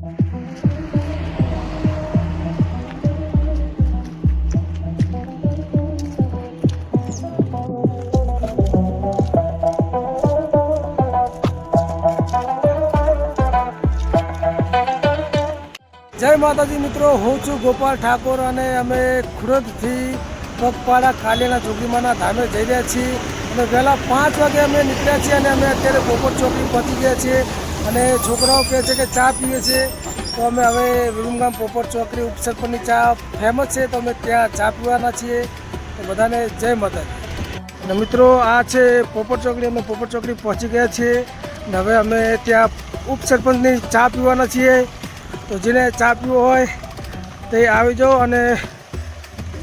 જય માતાજી મિત્રો, હું છું ગોપાલ ઠાકોર અને અમે ખુરદથી પગપાળા કાલિયાના જોગીમાના ધામે જઈ રહ્યા છીએ. અને વહેલા પાંચ વાગે અમે નીકળ્યા છીએ અને અમે અત્યારે બોપર ચોકડી પહોંચી ગયા છીએ. અને છોકરાઓ કહે છે કે ચા પીએ છીએ તો અમે હવે વિરુમગામ પોપટ ચોકડી ઉપસરપંચની ચા ફેમસ છે, તો અમે ત્યાં ચા પીવાના છીએ. તો બધાને જય માતાજી. અને મિત્રો, આ છે પોપટ ચોકડી, અમે પોપટ ચોકડી પહોંચી ગયા છીએ. અને હવે અમે ત્યાં ઉપસરપંચની ચા પીવાના છીએ. તો જેને ચા પીવો હોય તે આવી જાઓ અને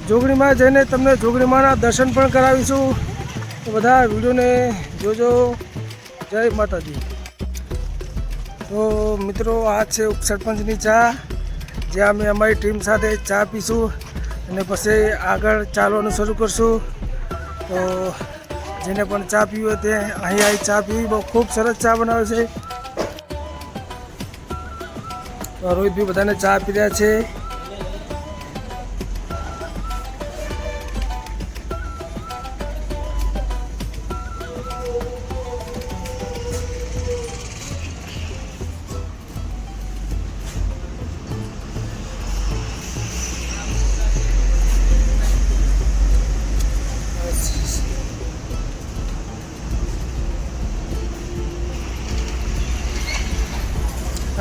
જોગણીમાં જઈને તમને જોગણીમાંના દર્શન પણ કરાવીશું. તો બધા વિડીયોને જોજો. જય માતાજી. તો મિત્રો, આ છે ઉપસરપંચની ચા. જ્યાં અમે અમારી ટીમ સાથે ચા પીશું અને પછી આગળ ચાલવાનું શરૂ કરશું. તો જેને પણ ચા પીવી હોય તે અહીં આવી ચા પીવી. બહુ ખૂબ સરસ ચા બનાવે છે. રોહિતભાઈ બધાને ચા પી રહ્યા છે.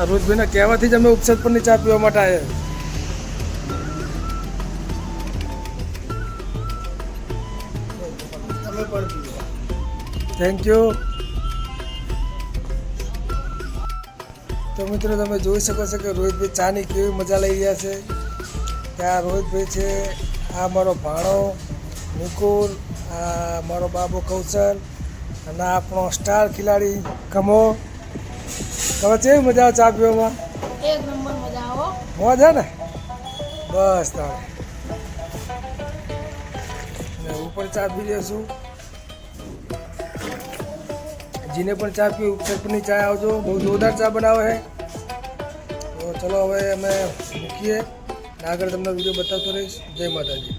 આ રોહિતભાઈના કહેવાથી જ અમે ઉપસદ પરની ચા પીવા માટે આવ્યા થેન્ક યુ તો મિત્રો, તમે જોઈ શકો છો કે રોહિતભાઈ ચાની કેવી મજા લઈ રહ્યા છે. ત્યાં રોહિતભાઈ છે, આ મારો ભાણો, નિકુલ, આ મારો બાબુ કૌશલ, અને આપણો સ્ટાર ખેલાડી કમો. તમે કેવી મજા આવે ચા પીવામાં? એક નંબર મજા આવો. મોજ હે ને? બસ તારે. હું પણ ચા પી રહ્યો છું. જીને પણ ચા પી ઉપસરપની ચા આવજો. બહુ જોરદાર ચા બનાવે છે તો ચલો હવે અમે મૂકીએ. આગળ તમને વીડિયો બતાવતો રહીશ. જય માતાજી.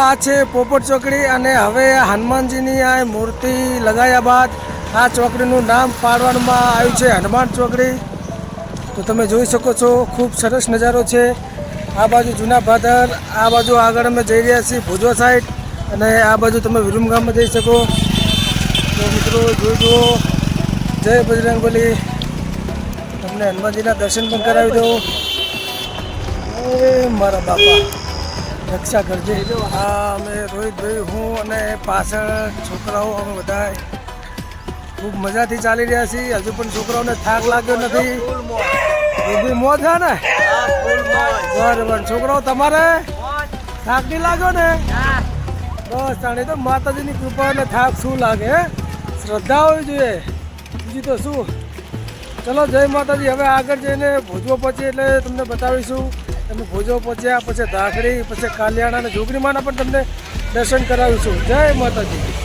આ છે પોપટ ચોકડી અને હવે હનુમાનજીની આ મૂર્તિ લગાયા બાદ આ ચોકડીનું નામ પાડવામાં આવ્યું છે, હનુમાન ચોકડી. તો તમે જોઈ શકો છો, ખૂબ સરસ નજારો છે. આ બાજુ જૂના ભાદર, આ બાજુ આગળ અમે જઈ રહ્યા છીએ ભુજવા સાઈડ અને આ બાજુ તમે વિરુમગામમાં જઈ શકો. તો મિત્રો જોજો જય બજરંગબલી. તમને હનુમાનજીના દર્શન પણ કરાવી દઉં. એ મારા બાપા. રક્ષા કરજે. આ અમે રોહિતભાઈ, હું અને પાછળ છોકરાઓ, અમે બધા ખૂબ મજાથી ચાલી રહ્યા છીએ. હજુ પણ છોકરાઓને થાક લાગ્યો નથી. એ બી મોજ છે ને? બરાબર. છોકરાઓ, તમારે થાક નહીં લાગ્યો ને? બસ તાણે તો માતાજીની કૃપા અને થાક શું લાગે શ્રદ્ધા હોવી જોઈએ. બીજું તો શું? ચલો, જય માતાજી. હવે આગળ જઈને ભોજવો પછી એટલે તમને બતાવીશું. તમે ભોજવો પહોંચ્યા પછી ધાકડી, પછી કાલિયાણા અને જોગરીમાના પણ તમને દર્શન કરાવીશું. જય માતાજી.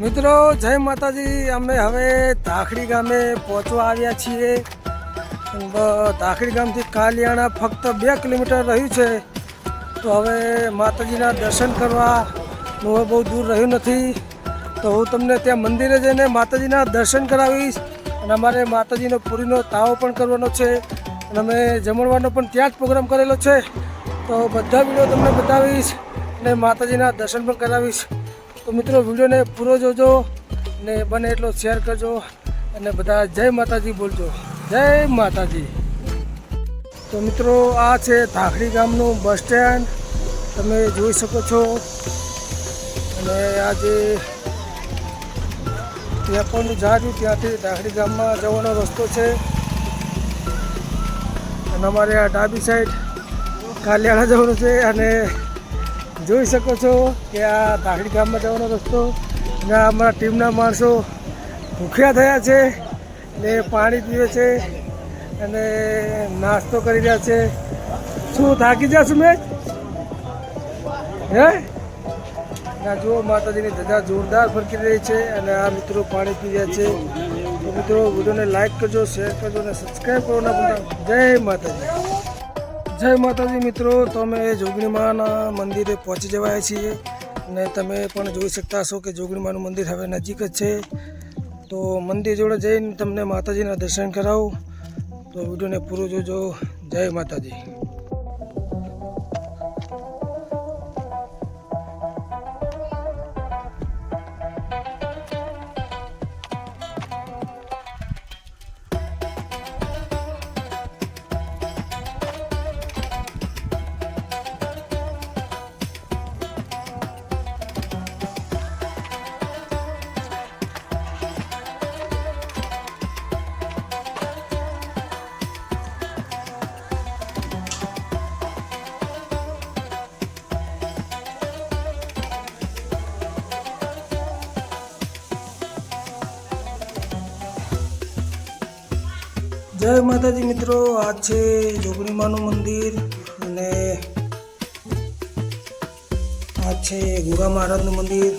મિત્રો, જય માતાજી. અમે હવે ધાખડી ગામે પહોંચવા આવ્યા છીએ. ધાખડી ગામથી કાલિયાણા ફક્ત બે કિલોમીટર રહ્યું છે. તો હવે માતાજીના દર્શન કરવાનું હવે બહુ દૂર રહ્યું નથી. તો હું તમને ત્યાં મંદિરે જઈને માતાજીના દર્શન કરાવીશ અને અમારે માતાજીનો પૂરીનો તાવ પણ કરવાનો છે અને અમે જમણવાનો પણ ત્યાં જ પ્રોગ્રામ કરેલો છે. તો બધા વીડિયો તમને બતાવીશ અને માતાજીના દર્શન પણ કરાવીશ. તો મિત્રો વિડીયોને પૂરો જોજો ને બને એટલો શેર કરજો અને બધા જય માતાજી બોલજો. જય માતાજી. તો મિત્રો આ છે ધાખડી ગામનું બસ સ્ટેન્ડ. તમે જોઈ શકો છો. અને આ જે વેપારનું ઝાડ ત્યાંથી ધાખડી ગામમાં જવાનો રસ્તો છે. અને અમારે આ ડાબી સાઈડ કાલિયાણા જવાનું છે અને જોઈ શકો છો કે આ ધાખડી ગામમાં જવાનો રસ્તો અને અમારા ટીમના માણસો ભૂખ્યા થયા છે ને પાણી પીવે છે અને નાસ્તો કરી રહ્યા છે. શું, થાકી જશું મેચ હે? ના, જુઓ, માતાજીની ધજા જોરદાર ફરકી રહી છે અને આ મિત્રો પાણી પી રહ્યા છે. મિત્રો, વિડીયોને લાઈક કરજો શેર કરજો અને સબસ્ક્રાઈબ કરો ના જય માતાજી. જય માતાજી મિત્રો તો અમે જોગણીમાના મંદિરે પહોંચી જવાયા છીએ અને તમે પણ જોઈ શકતા હશો કે જોગણીમાનું મંદિર હવે નજીક જ છે. તો મંદિર જોડે જઈને તમને માતાજીના દર્શન કરાવું. તો વિડીયોને પૂરું જોજો. જય માતાજી. જય માતાજી મિત્રો, આ છે જોગણીમાનું મંદિર અને આ છે ગુગા મહારાજનું મંદિર.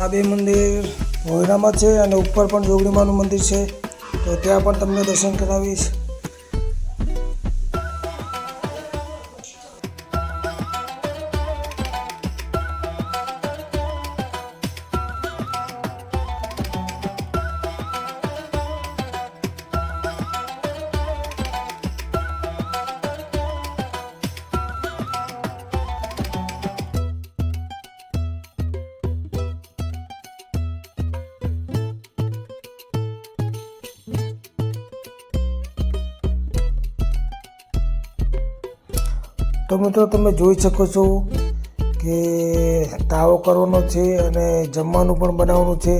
આ બે મંદિર ભોયરામાં છે અને ઉપર પણ જોગણીમાનું મંદિર છે. તો ત્યાં પણ તમને દર્શન કરાવીશ. તો મિત્રો તમે જોઈ શકો છો કે તાવો કરવાનો છે અને જમવાનું પણ બનાવવાનું છે.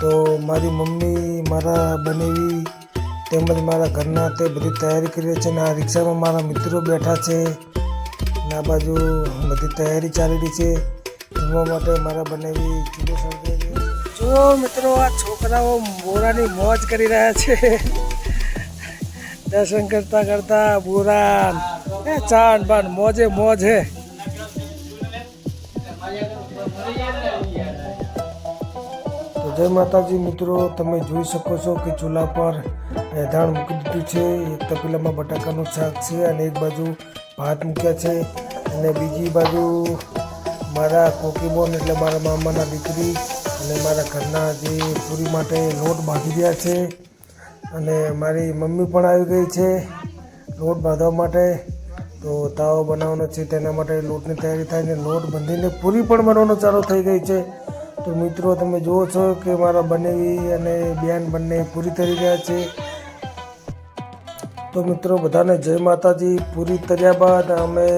તો મારી મમ્મી મારા બનેવી તેમજ મારા ઘરના તે બધી તૈયારી કરી છે અને આ રિક્ષામાં મારા મિત્રો બેઠા છે. અને આ બાજુ બધી તૈયારી ચાલી રહી છે. જમવા માટે મારા બનેવી ચૂલો જો મિત્રો, આ છોકરાઓ મોરાની મોજ કરી રહ્યા છે. દર્શન કરતા કરતા બોરા એ ચાન બાન મોજે મોજ હે. તો જય માતાજી મિત્રો, તમે જોઈ શકો છો કે ચૂલા પર એધાણ મૂકી દીધું છે. એક તપેલામાં બટાકાનું શાક છે અને એક બાજુ ભાત મૂક્યા છે અને બીજી બાજુ મારા કોકીબોન એટલે મારા મામાના દીકરી અને મારા ઘરના જે પૂરી માટે લોટ બાંધી રહ્યા છે. અને મારી મમ્મી પણ આવી ગઈ છે લોટ બાંધવા માટે. તો તાવો બનાવવાનો છે, તેના માટે લોટની તૈયારી થાય ને લોટ બાંધીને પૂરી પણ બનાવવાનો ચાલુ થઈ ગઈ છે. તો મિત્રો, તમે જુઓ છો કે મારા બનેવી અને બેન બંને પૂરી તરી રહ્યા છે. તો મિત્રો, બધાને જય માતાજી. પૂરી તર્યા બાદ અમે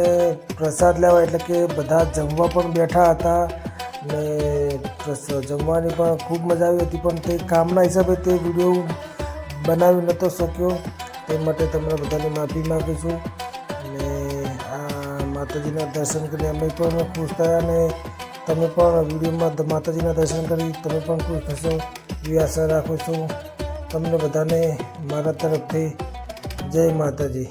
પ્રસાદ લેવા, એટલે કે બધા જમવા પણ બેઠા હતા. અને જમવાની પણ ખૂબ મજા આવી હતી, પણ તે કામના હિસાબે તે વીડિયો બનાવી નહોતો શક્યો. તે માટે તમને બધાને માફી માગું છું. માતાજીના દર્શન કરી અમે પણ ખુશ થયા અને તમે પણ વિડીયોમાં માતાજીના દર્શન કરી તમે પણ ખુશ થશો એવી આશા રાખું છું. તમને બધાને મારા તરફથી જય માતાજી.